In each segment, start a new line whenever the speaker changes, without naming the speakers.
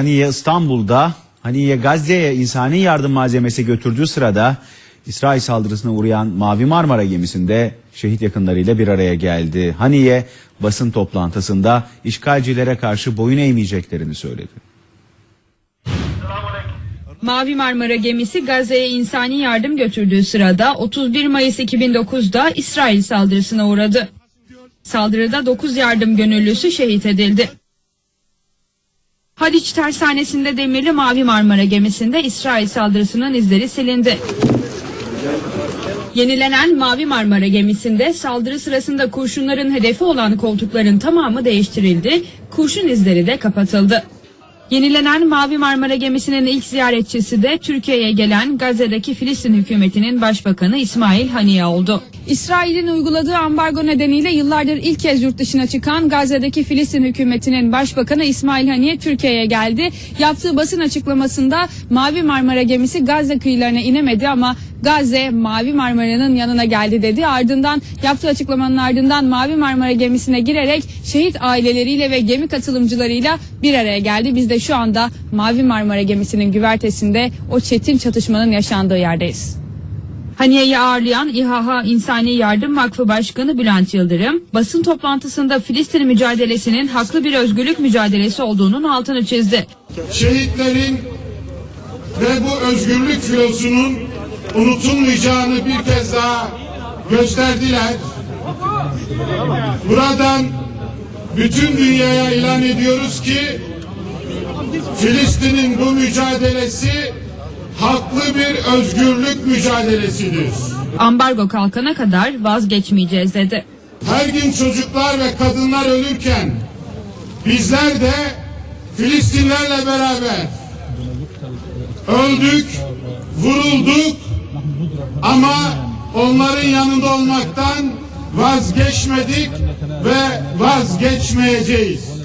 Haniye İstanbul'da Haniye Gazze'ye insani yardım malzemesi götürdüğü sırada İsrail saldırısına uğrayan Mavi Marmara gemisinde şehit yakınlarıyla bir araya geldi. Haniye basın toplantısında işgalcilere karşı boyun eğmeyeceklerini söyledi.
Mavi Marmara gemisi Gazze'ye insani yardım götürdüğü sırada 31 Mayıs 2009'da İsrail saldırısına uğradı. Saldırıda 9 yardım gönüllüsü şehit edildi. Haliç tersanesinde demirli Mavi Marmara gemisinde İsrail saldırısının izleri silindi. Yenilenen Mavi Marmara gemisinde saldırı sırasında kurşunların hedefi olan koltukların tamamı değiştirildi, kurşun izleri de kapatıldı. Yenilenen Mavi Marmara gemisinin ilk ziyaretçisi de Türkiye'ye gelen Gazze'deki Filistin hükümetinin başbakanı İsmail Haniye oldu. İsrail'in uyguladığı ambargo nedeniyle yıllardır ilk kez yurt dışına çıkan Gazze'deki Filistin hükümetinin başbakanı İsmail Haniye Türkiye'ye geldi. Yaptığı basın açıklamasında Mavi Marmara gemisi Gazze kıyılarına inemedi ama Gazze Mavi Marmara'nın yanına geldi dedi. Ardından yaptığı açıklamanın ardından Mavi Marmara gemisine girerek şehit aileleriyle ve gemi katılımcılarıyla bir araya geldi. Biz de şu anda Mavi Marmara gemisinin güvertesinde o çetin çatışmanın yaşandığı yerdeyiz. Haniye'yi ağırlayan İHH İnsani Yardım Vakfı Başkanı Bülent Yıldırım, basın toplantısında Filistin mücadelesinin haklı bir özgürlük mücadelesi olduğunun altını çizdi.
şehitlerin ve bu özgürlük filosunun unutulmayacağını bir kez daha gösterdiler. Buradan bütün dünyaya ilan ediyoruz ki Filistin'in bu mücadelesi haklı bir özgürlük mücadelesidir.
Ambargo kalkana kadar vazgeçmeyeceğiz dedi.
Her gün çocuklar ve kadınlar ölürken bizler de Filistinlerle beraber öldük, vurulduk ama onların yanında olmaktan vazgeçmedik ve vazgeçmeyeceğiz.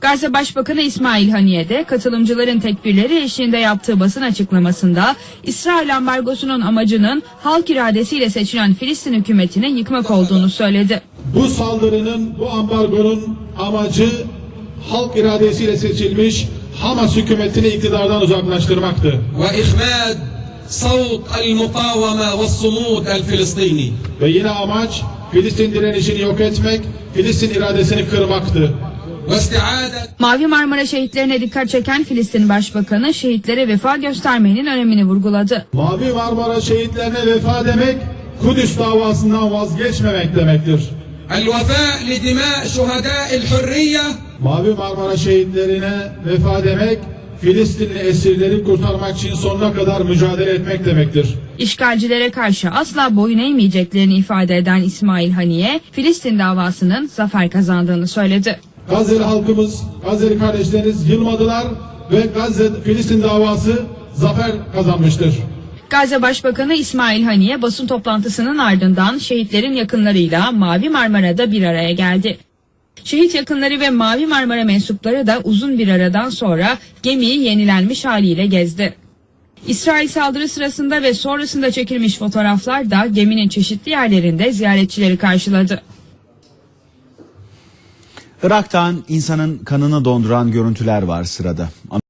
Gazze Başbakanı İsmail Haniye de katılımcıların tekbirleri eşliğinde yaptığı basın açıklamasında İsrail ambargosunun amacının halk iradesiyle seçilen Filistin hükümetini yıkmak olduğunu söyledi.
Bu saldırının, bu ambargonun amacı halk iradesiyle seçilmiş Hamas hükümetini iktidardan uzaklaştırmaktı.
Ve ihmad savut el mukaveme
ve sumud el filistini. Ve yine amaç Filistin direnişini yok etmek, Filistin iradesini kırmaktı.
Mavi Marmara şehitlerine dikkat çeken Filistin Başbakanı şehitlere vefa göstermenin önemini vurguladı.
Mavi Marmara şehitlerine vefa demek Kudüs davasından vazgeçmemek demektir. Mavi Marmara şehitlerine vefa demek Filistinli esirleri kurtarmak için sonuna kadar mücadele etmek demektir.
İşgalcilere karşı asla boyun eğmeyeceklerini ifade eden İsmail Haniye, Filistin davasının zafer kazandığını söyledi.
Gazze'li halkımız, Gazze'li kardeşleriniz yılmadılar ve Gazze Filistin davası zafer kazanmıştır.
Gazze Başbakanı İsmail Haniye basın toplantısının ardından şehitlerin yakınlarıyla Mavi Marmara'da bir araya geldi. Şehit yakınları ve Mavi Marmara mensupları da uzun bir aradan sonra gemiyi yenilenmiş haliyle gezdi. İsrail saldırı sırasında ve sonrasında çekilmiş fotoğraflar da geminin çeşitli yerlerinde ziyaretçileri karşıladı.
Irak'tan insanın kanını donduran görüntüler var sırada.